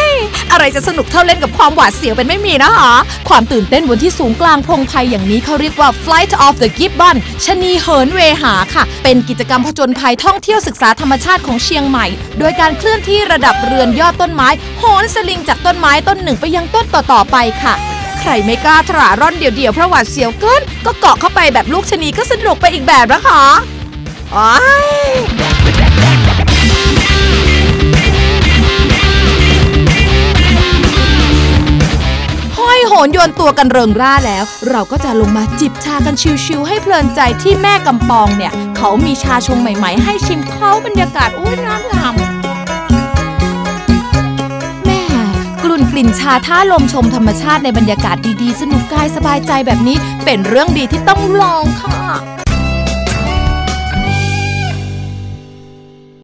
ยอะไรจะสนุกเท่าเล่นกับความหวาดเสียวเป็นไม่มีนะคะความตื่นเต้นบนที่สูงกลางพงไพอย่างนี้เขาเรียกว่า Flight of the Gibbon ชนีเหินเวหาค่ะ เป็นกิจกรรมผจญภัยท่องเที่ยวศึกษาธรรมชาติของเชียงใหม่ โดยการเคลื่อนที่ระดับเรือนยอดต้นไม้โหนสลิงจากต้นไม้ต้นหนึ่งไปยังต้นต่อๆไปค่ะใครไม่กล้าถราร่อนเดี่ยวๆเพราะหวาดเสียวเกินก็เกาะเข้าไปแบบลูกชนีก็สนุกไปอีกแบบนะคะอ้าย นโยนตัวกันเริงร่าแล้ว เราก็จะลงมาจิบชากันชิวๆให้เพลินใจที่แม่กำปองเนี่ย เขามีชาชงใหม่ๆ ให้ชิมเขาบรรยากาศโอ้ยงางามแม่กลุ่นกลิ่นชาท่าลมชมธรรมชาติในบรรยากาศดีๆ สนุกกายสบายใจแบบนี้ เป็นเรื่องดีที่ต้องลองค่ะ